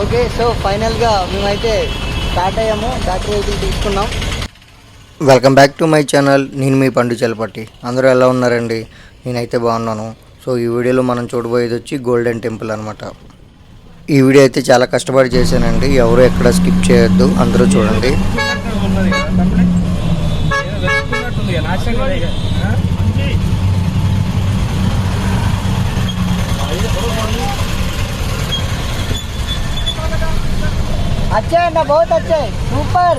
Okay so ఫైనల్గా మేమైతే start అయ్యాము బ్యాటరీ వెహికల్ తీసుకున్నాం. Welcome back to my channel నేను మీ పండు చలపట్టి అందరూ ఎలా ఉన్నారండి? నేనైతే బాగున్నాను. సో ఈ వీడియోలో మనం చూడబోయేది వచ్చి గోల్డెన్ టెంపుల్ అనమాట ఈ వీడియో అయితే చాలా కష్టపడి చేశానండి. ఎవరు ఎక్కడ స్కిప్ చేయొద్దు అందరూ చూడండి ఉన్నది కదా తమ్ముడే? ఏదో వెతుకుతున్నట్టుంది కదా, నాశనం కదా ఇక. ఆ? అచ్చాయండి బహుత్ వచ్చాయి సూపర్.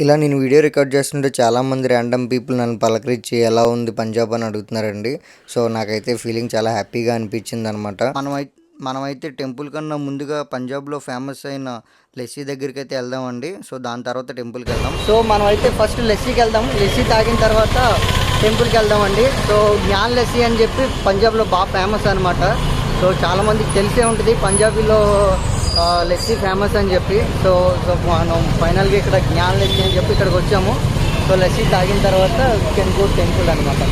ఇలా నేను వీడియో రికార్డ్ చేస్తుంటే చాలామంది ర్యాండమ్ పీపుల్ నన్ను పలకరించి ఎలా ఉంది పంజాబ్ అని అడుగుతున్నారండి. సో నాకైతే ఫీలింగ్ చాలా హ్యాపీగా అనిపించింది అనమాట మనమైతే మనమైతే టెంపుల్ కన్నా ముందుగా పంజాబ్లో ఫేమస్ అయిన లస్సీ దగ్గరికి అయితే వెళ్దామండి. సో దాని తర్వాత టెంపుల్కి వెళ్దాం సో మనం అయితే ఫస్ట్ లస్సీకి వెళ్దాం. లస్సీ తాగిన తర్వాత టెంపుల్కి వెళ్దామండి. సో జ్ఞాన్ లస్సీ అని చెప్పి పంజాబ్లో బాగా ఫేమస్ అనమాట సో చాలామందికి తెలిసే ఉంటుంది. పంజాబీలో లస్సీ ఫేమస్ అని చెప్పి. సో సో మనం ఫైనల్గా ఇక్కడ జ్ఞాన్ లస్సీ అని చెప్పి ఇక్కడికి వచ్చాము. సో లస్సీ తాగిన తర్వాత కెన్ గో టెంపుల్ అనమాట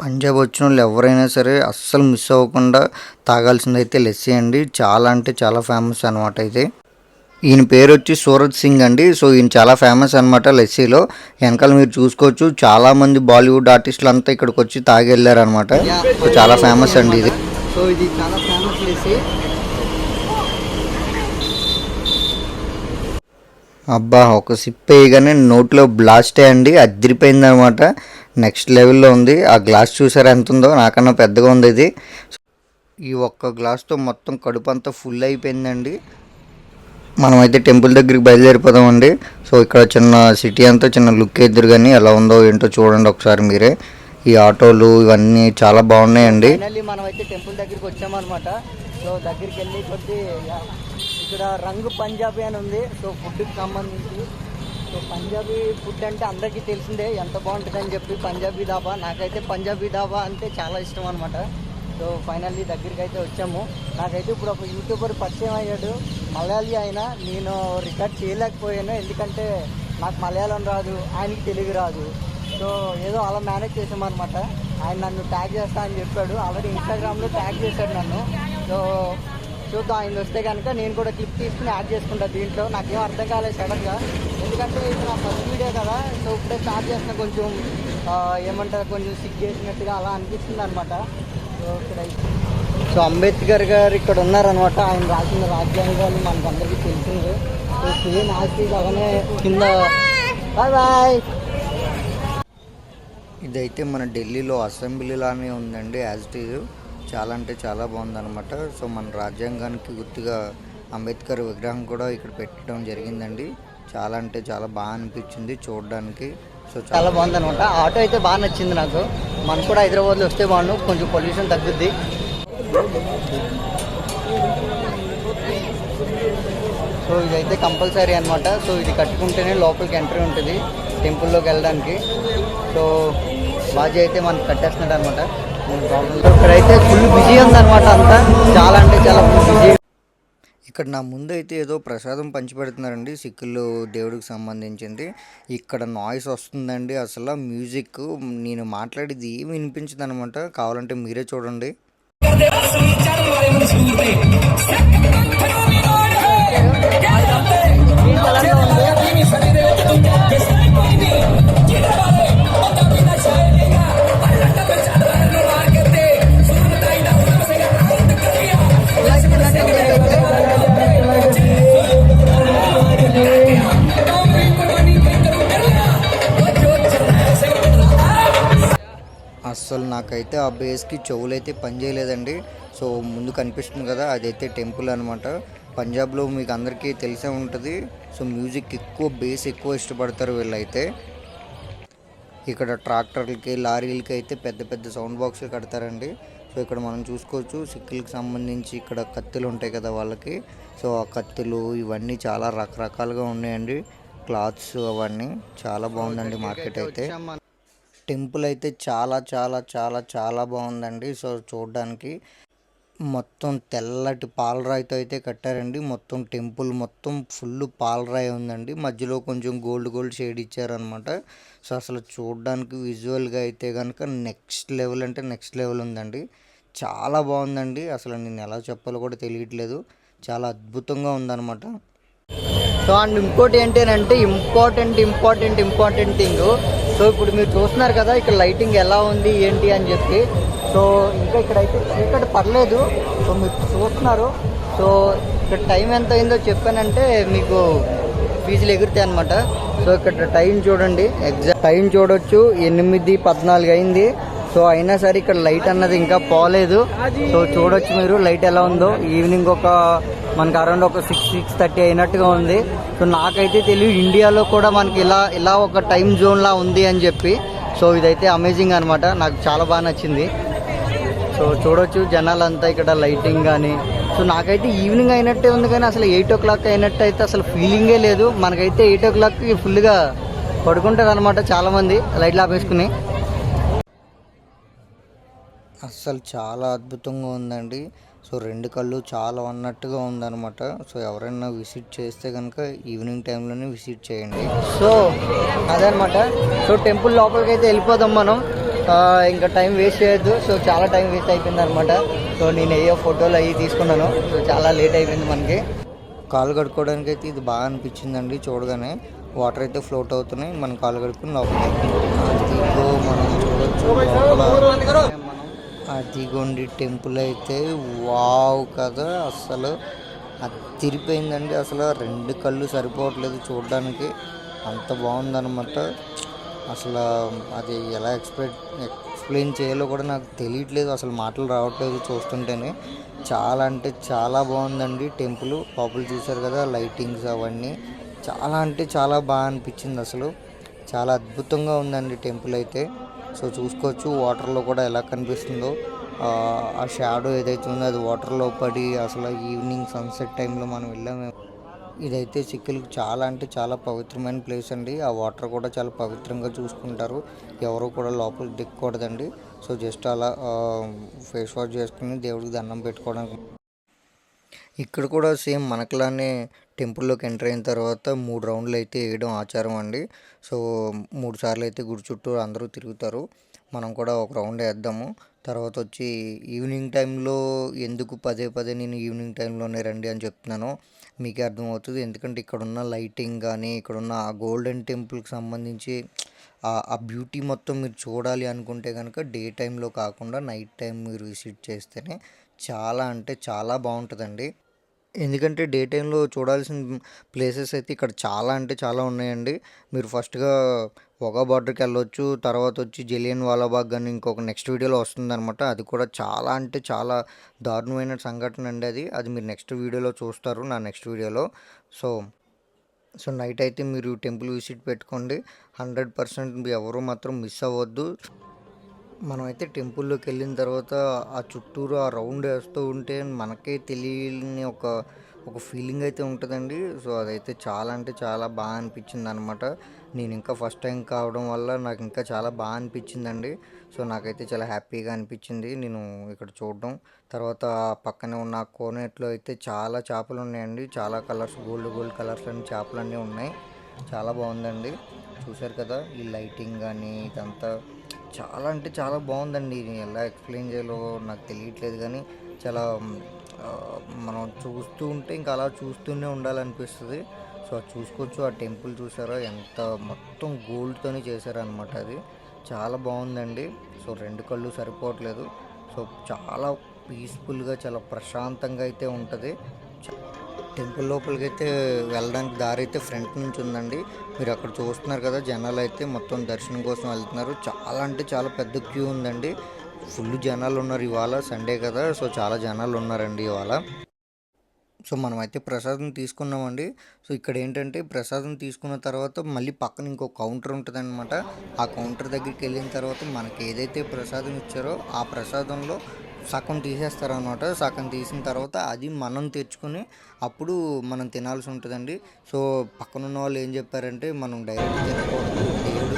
పంజాబ్ వచ్చిన వాళ్ళు ఎవరైనా సరే అస్సలు మిస్ అవ్వకుండా తాగాల్సింది అయితే లస్సీ అండి. చాలా అంటే చాలా ఫేమస్ అనమాట అయితే ఈయన పేరు వచ్చి సూరజ్ సింగ్ అండి. సో ఈయన చాలా ఫేమస్ అనమాట లస్సీలో వెనకాల మీరు చూసుకోవచ్చు చాలా మంది బాలీవుడ్ ఆర్టిస్టులు అంతా ఇక్కడికి వచ్చి తాగి వెళ్ళారు అనమాట సో చాలా ఫేమస్ అండి ఇది. సో ఇది చాలా ఫేమస్ లస్సీ అబ్బా ఒక సిప్ వేయగానే నోట్లో బ్లాస్ట్ అయ్యండి అదిరిపోయింది అనమాట నెక్స్ట్ లెవెల్లో ఉంది. ఆ గ్లాస్ చూసారా ఎంత ఉందో? నాకన్నా పెద్దగా ఉంది ఇది. ఈ ఒక్క గ్లాస్తో మొత్తం కడుపు అంతా ఫుల్ అయిపోయిందండి. మనమైతే టెంపుల్ దగ్గరికి బయలుదేరిపోదామండి. సో ఇక్కడ చిన్న సిటీ అంతా చిన్న లుక్ ఎదురు కానీ ఎలా ఉందో ఏంటో చూడండి ఒకసారి మీరే. ఈ ఆటోలు ఇవన్నీ చాలా బాగున్నాయండి. మనం అయితే టెంపుల్ దగ్గరికి వచ్చామన్నమాట సో దగ్గరికి వెళ్ళి కొద్ది ఇక్కడ రంగు పంజాబీ అని ఉంది. సో ఫుడ్కి సంబంధించి. సో పంజాబీ ఫుడ్ అంటే అందరికీ తెలిసిందే ఎంత బాగుంటుంది అని చెప్పి పంజాబీ దాబా నాకైతే పంజాబీ దాబా అంటే చాలా ఇష్టం అనమాట సో ఫైనల్లీ దగ్గరికి అయితే వచ్చాము. నాకైతే ఇప్పుడు ఒక యూట్యూబర్ పరిచయం అయ్యాడు. మలయాళీ అయినా నేను రికార్డ్ చేయలేకపోయాను. ఎందుకంటే నాకు మలయాళం రాదు ఆయనకి తెలుగు రాదు. సో ఏదో అలా మేనేజ్ చేసామన్నమాట ఆయన నన్ను ట్యాగ్ చేస్తా అని చెప్పాడు. ఆల్రెడీ ఇన్స్టాగ్రామ్లో ట్యాగ్ చేశాడు నన్ను. సో చూద్దాం ఆయన వస్తే కనుక నేను కూడా క్లిప్ తీసుకుని యాడ్ చేసుకుంటా దీంట్లో. నాకేం అర్థం కాలేదు సడన్గా ఎందుకంటే ఇది నా ఫస్ట్ వీడియో కదా సో ఇప్పుడే స్టార్ట్ చేసిన కొంచెం ఏమంటారు కొంచెం సిగ్ చేసినట్టుగా అలా అనిపిస్తుంది అనమాట సో ఇక్కడ సో అంబేద్కర్ గారు ఇక్కడ ఉన్నారనమాట ఆయన రాసిన రాజ్యాంగాలు మనకు అందరికీ తెలిసింది. సో సేమ్ ఆస్తి అలానే కింద. బాయ్ బాయ్ ఇదైతే మన ఢిల్లీలో అసెంబ్లీ లానే ఉందండి యాజ్ ఇట్ ఈజ్ చాలా అంటే చాలా బాగుందన్నమాట. సో మన రాజ్యాంగానికి గుర్తుగా అంబేద్కర్ విగ్రహం కూడా ఇక్కడ పెట్టడం జరిగిందండి. చాలా అంటే చాలా బాగా అనిపించింది చూడడానికి. సో చాలా బాగుందనమాట ఆటో అయితే బాగా నచ్చింది నాకు. మనం కూడా హైదరాబాద్లో వస్తే బాగుండు. కొంచెం పొల్యూషన్ తగ్గుద్ది. సో ఇదైతే కంపల్సరీ అనమాట సో ఇది కట్టుకుంటేనే లోపలికి ఎంట్రీ ఉంటుంది టెంపుల్లోకి వెళ్ళడానికి. సో బాజీ అయితే మనకు కట్టేస్తున్నాడు అనమాట ఇక్కడైతే ఫుల్ బిజీ ఉందన్నమాట అంతా. చాలా అంటే చాలా బిజీ ఇక్కడ నా ముందు అయితే ఏదో ప్రసాదం పంచిపెడుతున్నారండి సిక్కులు దేవుడికి సంబంధించింది. ఇక్కడ నాయిస్ వస్తుందండి అసలు మ్యూజిక్ నేను మాట్లాడేది ఏమి వినిపించదు అనమాట కావాలంటే మీరే చూడండి. అస్సలు నాకైతే ఆ బేస్కి చెవులైతే పనిచేయలేదండి. సో ముందు కనిపిస్తుంది కదా అదైతే టెంపుల్ అనమాట పంజాబ్లో మీకు అందరికీ తెలిసే ఉంటుంది. సో మ్యూజిక్ ఎక్కువ బేస్ ఎక్కువ ఇష్టపడతారు వీళ్ళైతే. ఇక్కడ ట్రాక్టర్లకి లారీలకి అయితే పెద్ద పెద్ద సౌండ్ బాక్సులు కడతారండి. సో ఇక్కడ మనం చూసుకోవచ్చు సిక్కులకి సంబంధించి ఇక్కడ కత్తులు ఉంటాయి కదా వాళ్ళకి. సో ఆ కత్తులు ఇవన్నీ చాలా రకరకాలుగా ఉన్నాయండి. క్లాత్స్ అవన్నీ చాలా బాగుందండి మార్కెట్ అయితే. టెంపుల్ అయితే చాలా చాలా చాలా చాలా బాగుందండి. సో చూడడానికి మొత్తం తెల్లటి పాలరాయితో అయితే కట్టారండి. మొత్తం టెంపుల్ మొత్తం ఫుల్ పాలరాయి ఉందండి. మధ్యలో కొంచెం గోల్డ్ గోల్డ్ షేడ్ ఇచ్చారనమాట సో అసలు చూడడానికి విజువల్గా అయితే కనుక నెక్స్ట్ లెవెల్ అంటే నెక్స్ట్ లెవెల్ ఉందండి. చాలా బాగుందండి. అసలు నేను ఎలా చెప్పాలో కూడా తెలియట్లేదు. చాలా అద్భుతంగా ఉందన్నమాట. సో అండ్ ఇంకోటి ఏంటంటే important important important thing so ఇప్పుడు మీరు చూస్తున్నారు కదా ఇక్కడ లైటింగ్ ఎలా ఉంది ఏంటి అని చెప్పి. సో ఇంకా ఇక్కడైతే చీకటి పర్లేదు సో మీరు చూస్తున్నారు. సో ఇక్కడ టైం ఎంత అయిందో చెప్పానంటే మీకు ఫీజులు ఎగురుతాయి అనమాట సో ఇక్కడ టైం చూడండి. ఎగ్జాక్ట్ టైం చూడొచ్చు. ఎనిమిది పద్నాలుగు అయింది. సో అయినా సరే ఇక్కడ లైట్ అన్నది ఇంకా పోలేదు. సో చూడొచ్చు మీరు లైట్ ఎలా ఉందో. ఈవినింగ్ ఒక మనకి అరౌండ్ ఒక సిక్స్ సిక్స్ థర్టీ అయినట్టుగా ఉంది. సో నాకైతే తెలియదు ఇండియాలో కూడా మనకి ఇలా ఇలా ఒక టైం జోన్లా ఉంది అని చెప్పి. సో ఇదైతే అమేజింగ్ అనమాట నాకు చాలా బాగా నచ్చింది. సో చూడొచ్చు జనాలంతా ఇక్కడ లైటింగ్ కానీ సో నాకైతే ఈవినింగ్ అయినట్టే ఉంది కానీ అసలు ఎయిట్ ఓ క్లాక్ అయినట్టు అయితే అసలు ఫీలింగే లేదు. మనకైతే ఎయిట్ ఓ క్లాక్కి ఫుల్గా పడుకుంటారు అనమాట చాలామంది లైట్లు ఆపేసుకుని. అస్సలు చాలా అద్భుతంగా ఉందండి. సో రెండు కళ్ళు చాలా ఉన్నట్టుగా ఉందన్నమాట. సో ఎవరైనా విజిట్ చేస్తే కనుక ఈవినింగ్ టైంలోనే విజిట్ చేయండి. సో అదనమాట సో టెంపుల్ లోపలికి అయితే వెళ్ళిపోదాం మనం. ఇంకా టైం వేస్ట్ చేయొద్దు. సో చాలా టైం వేస్ట్ అయిపోయింది అనమాట సో నేను ఏయో ఫోటోలు అవి తీసుకున్నాను. సో చాలా లేట్ అయిపోయింది మనకి. కాలు కడుక్కోవడానికి అయితే ఇది బాగా అనిపించిందండి చూడగానే. వాటర్ అయితే ఫ్లోట్ అవుతున్నాయి. మనం కాలు కడుక్కుని లోపలికి మనం చూడొచ్చు అదిగోండి టెంపుల్ అయితే వావ్ కదా అసలు అదిరిపోయిందండి అసలు. రెండు కళ్ళు సరిపోవట్లేదు చూడడానికి. అంత బాగుందన్నమాట. అసలు అది ఎలా ఎక్స్ప్లెయిన్ ఎక్స్ప్లెయిన్ చేయాలో కూడా నాకు తెలియట్లేదు. అసలు మాటలు రావట్లేదు చూస్తుంటేనే. చాలా అంటే చాలా బాగుందండి టెంపుల్. పాపులు చూశారు కదా లైటింగ్స్ అవన్నీ. చాలా అంటే చాలా బాగా అనిపించింది అసలు. చాలా అద్భుతంగా ఉందండి టెంపుల్ అయితే. సో చూసుకోవచ్చు వాటర్లో కూడా ఎలా కనిపిస్తుందో. ఆ, షాడో ఏదైతే ఉందో అది వాటర్లో పడి అసలు ఈవినింగ్ సన్సెట్ టైంలో మనం వెళ్ళాము ఇదైతే సిక్కులకు చాలా అంటే చాలా పవిత్రమైన ప్లేస్ అండి. ఆ వాటర్ కూడా చాలా పవిత్రంగా చూసుకుంటారు. ఎవరు కూడా లోపలికి దిక్కకూడదండి. సో జస్ట్ అలా ఫేస్ వాష్ చేసుకుని దేవుడికి దండం పెట్టుకోవడానికి ఇక్కడ కూడా సేమ్ మనకులానే టెంపుల్లోకి ఎంటర్ అయిన తర్వాత మూడు రౌండ్లు అయితే వేయడం ఆచారం అండి. సో మూడు సార్లు అయితే గుడి చుట్టూ అందరూ తిరుగుతారు. మనం కూడా ఒక రౌండ్ వేద్దాము. తర్వాత వచ్చి ఈవినింగ్ టైంలో ఎందుకు పదే పదే నేను ఈవినింగ్ టైంలోనే రండి అని చెప్తున్నాను మీకే అర్థమవుతుంది. ఎందుకంటే ఇక్కడ ఉన్న లైటింగ్ కానీ ఇక్కడ ఉన్న ఆ గోల్డెన్ టెంపుల్కి సంబంధించి ఆ- ఆ బ్యూటీ మొత్తం మీరు చూడాలి అనుకుంటే కనుక డే టైంలో కాకుండా నైట్ టైం మీరు విజిట్ చేస్తేనే చాలా అంటే చాలా బాగుంటుందండి. ఎందుకంటే డే టైంలో చూడాల్సిన ప్లేసెస్ అయితే ఇక్కడ చాలా అంటే చాలా ఉన్నాయండి. మీరు ఫస్ట్గా ఒగా బార్డర్కి వెళ్ళొచ్చు తర్వాత వచ్చి జలియన్ వాలాబాగ్ అని ఇంకొక నెక్స్ట్ వీడియోలో వస్తుందన్నమాట. అది కూడా చాలా అంటే చాలా దారుణమైన సంఘటన అండి అది. అది మీరు నెక్స్ట్ వీడియోలో చూస్తారు నా నెక్స్ట్ వీడియోలో. సో సో నైట్ అయితే మీరు టెంపుల్ విజిట్ పెట్టుకోండి. హండ్రెడ్ పర్సెంట్ ఎవరు మాత్రం మిస్ అవ్వద్దు. మనం అయితే టెంపుల్లోకి వెళ్ళిన తర్వాత ఆ చుట్టూరు ఆ రౌండ్ వేస్తూ ఉంటే మనకే తెలియని ఒక ఒక ఫీలింగ్ అయితే ఉంటుందండి. సో అదైతే చాలా అంటే చాలా బాగా అనిపించింది అనమాట నేను ఇంకా ఫస్ట్ టైం కావడం వల్ల నాకు ఇంకా చాలా బాగా అనిపించిందండి. సో నాకైతే చాలా హ్యాపీగా అనిపించింది. నేను ఇక్కడ చూడడం. తర్వాత ఆ పక్కనే ఉన్న కోనేట్లో అయితే చాలా చేపలు ఉన్నాయండి. చాలా కలర్స్ గోల్డ్ గోల్డ్ కలర్స్ అన్ని చేపలు అన్నీ ఉన్నాయి. చాలా బాగుందండి. చూశారు కదా ఈ లైటింగ్ కానీ ఇదంతా. చాలా అంటే చాలా బాగుందండి. నేను ఎలా ఎక్స్ప్లెయిన్ చేయాలో నాకు తెలియట్లేదు కానీ చాలా మనం చూస్తూ ఉంటే ఇంకా అలా చూస్తూనే ఉండాలనిపిస్తుంది. సో అది చూసుకోవచ్చు. ఆ టెంపుల్ చూసారా? ఎంత మొత్తం గోల్డ్తోనే చేశారనమాట అది. చాలా బాగుందండి. సో రెండు కళ్ళు సరిపోవట్లేదు. సో చాలా పీస్ఫుల్గా చాలా ప్రశాంతంగా అయితే ఉంటుంది. టెంపుల్ లోపలికి అయితే వెళ్ళడానికి దారి అయితే ఫ్రంట్ నుంచి ఉందండి. మీరు అక్కడ చూస్తున్నారు కదా జనాలు అయితే మొత్తం దర్శనం కోసం వెళ్తున్నారు. చాలా అంటే చాలా పెద్ద క్యూ ఉందండి. ఫుల్ జనాలు ఉన్నారు ఇవాళ సండే కదా సో చాలా జనాలు ఉన్నారండి ఇవాళ. సో మనం అయితే ప్రసాదం తీసుకున్నామండి. సో ఇక్కడ ఏంటంటే ప్రసాదం తీసుకున్న తర్వాత మళ్ళీ పక్కన ఇంకో కౌంటర్ ఉంటుందన్నమాట. ఆ కౌంటర్ దగ్గరికి వెళ్ళిన తర్వాత మనకి ఏదైతే ప్రసాదం ఇచ్చారో ఆ ప్రసాదంలో సగం తీసేస్తారనమాట సగం తీసిన తర్వాత అది మనం తెచ్చుకొని అప్పుడు మనం తినాల్సి ఉంటుందండి. సో పక్కన ఉన్న వాళ్ళు ఏం చెప్పారంటే మనం డైరెక్ట్ తినకూడదు. దేవుడు.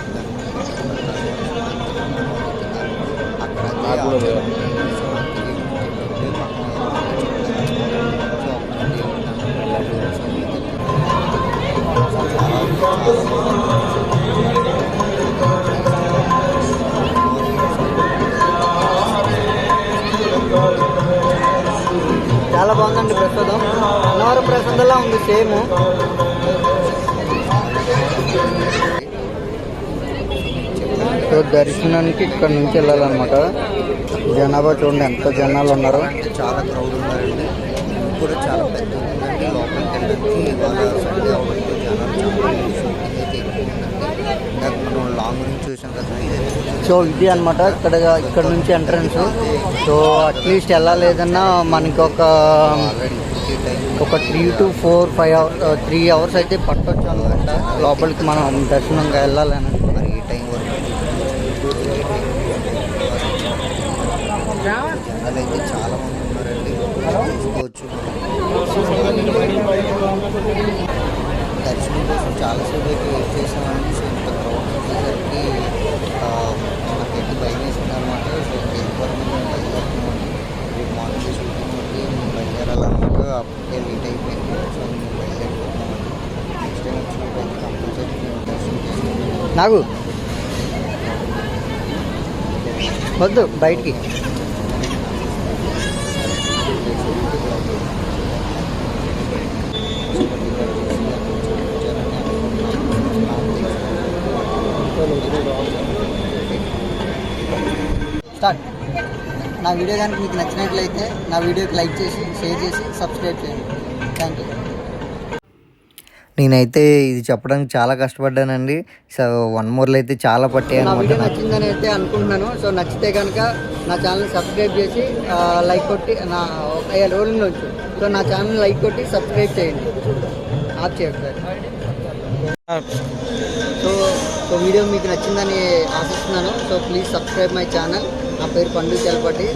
అక్కడ సేమ్ సో దర్శనానికి ఇక్కడ నుంచి వెళ్ళాలన్నమాట. జనాభా చూడండి ఎంత జనాలు ఉన్నారు. చాలా క్రౌడ్ ఉన్నారండి. కూడా చాలా పెద్ద ఉందండి. లోపలికి వెళ్ళడానికి ఇవాళ సండే అవడంతో జనాలు చాలా మనం లాంగ్ నుంచి చూసాం కదా సో ఇది అనమాట ఇక్కడ ఇక్కడ నుంచి ఎంట్రన్స్ సో అట్లీస్ట్ వెళ్ళాలేదన్నా మనకి ఒక ఒక three to four five hour three hours అయితే పట్టొచ్చు అనమాట లోపలికి మనం దర్శనంగా వెళ్ళాలని మరి ఈ టైం వరకు. జనాలు చాలా మంది ఉన్నారండి. చూసుకోవచ్చు దర్శనం కోసం చాలాసేపు అయితే వెయిట్ చేసామండి సో ఇంత క్రౌడ్ వచ్చేసరికి ఆ, నాకైతే భయం వేసింది అనమాట సో వెళ్ళిపోవడం బయలుదేరుతున్నామండి రేపు మార్నింగ్ షూటింగ్ ఉంది మేము బయలుదేరాలన్నమాట అప్పటికే లేట్ అయిపోయింది సో మేము బయలుదేరిపోతున్నామండి నెక్స్ట్ టైం వచ్చినప్పుడు కంపల్సరీ మేము దర్శనం నాగు. వద్దు బయటికి. స్టార్ట్. నా వీడియో కనుక మీకు నచ్చినట్లయితే నా వీడియోకి లైక్ చేసి షేర్ చేసి సబ్స్క్రైబ్ చేయండి. థ్యాంక్ యూ నేనైతే ఇది చెప్పడానికి చాలా కష్టపడ్డానండి. సో వన్ మోర్లో అయితే చాలా పట్టాయి నచ్చిందని అయితే అనుకుంటున్నాను. సో నచ్చితే కనుక నా ఛానల్ సబ్స్క్రైబ్ చేసి లైక్ కొట్టి నా రోలింగ్ వచ్చి సో నా ఛానల్ లైక్ కొట్టి సబ్స్క్రైబ్ చేయండి. ఆఫ్ చేయండి. సో సో వీడియో మీకు నచ్చిందని ఆశిస్తున్నాను. So please subscribe my channel. నా పేరు పండు చలపటి